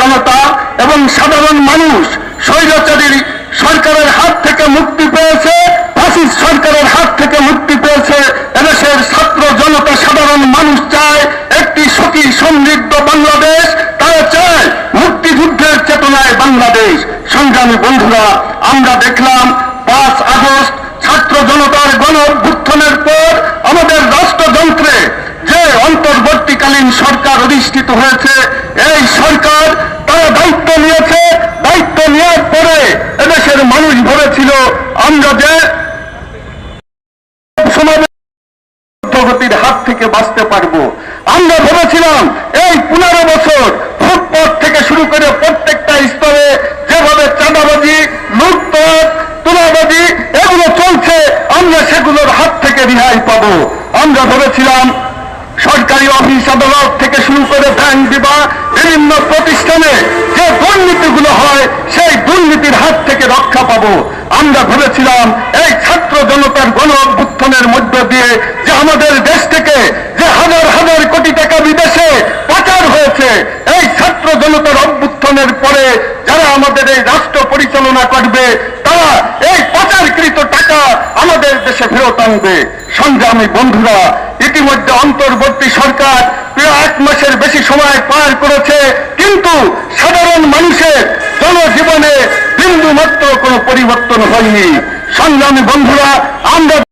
জনতা এবং সাধারণ মানুষ স্বৈরাচারী সরকারের হাত থেকে মুক্তি পেয়েছে ফাসিস্ট সরকারের হাত থেকে মুক্তি পেয়েছে। এদেশের ছাত্র জনতা, সাধারণ মানুষ চায় একটি সুখী সমৃদ্ধ বাংলাদেশ, তারা চায় মুক্তিযুদ্ধের চেতনায় বাংলাদেশ। সংগ্রামী বন্ধুরা, আমরা দেখলাম পাঁচ আগস্ট ছাত্র জনতার গণ অভ্যুত্থানের পর আমাদের রাষ্ট্রযন্ত্রে যে অন্তর্বর্তীকালীন সরকার অধিষ্ঠিত হয়েছে এই সরকার তারা দায়িত্ব নিয়েছে দায়িত্ব নেওয়ার পরে এদেশের মানুষ ভরেছিল আমরা যে হাত থেকে বাঁচতে পারব। আমরা ভেবেছিলাম, এই পনেরো বছর ফুটপথ থেকে শুরু করে প্রত্যেকটা স্তরে যেভাবে চাঁদাবাজি, লুটপাট, তোলাবাজি, এগুলো চলছে, আমরা সেগুলোর হাত থেকে রেহাই পাবো। আমরা ভেবেছিলাম, সরকারি অফিস আদালত থেকে শুরু করে ব্যাংক বিমা বিভিন্ন প্রতিষ্ঠানে পাবো। আমরা ভেবেছিলাম এই ছাত্র জনতার গণ অভ্যুত্থানের মধ্য দিয়ে যে আমাদের দেশ থেকে যে হাজার হাজার কোটি টাকা বিদেশে পাচার হয়েছে, এই ছাত্র জনতার অভ্যুত্থানের পরে যারা আমাদের এই রাষ্ট্র পরিচালনা করবে, তারা এই পাচারকৃত টাকা আমাদের দেশে ফেরত আনবে। সংগ্রামী বন্ধুরা, ইতিমধ্যে অন্তর্বর্তী সরকার প্রায় এক মাসের বেশি সময় পার করেছে, কিন্তু সাধারণ মানুষের বিন্দু মাত্র কোনো পরিবর্তন হয়নি। সংগ্রামী বন্ধুরা আমরা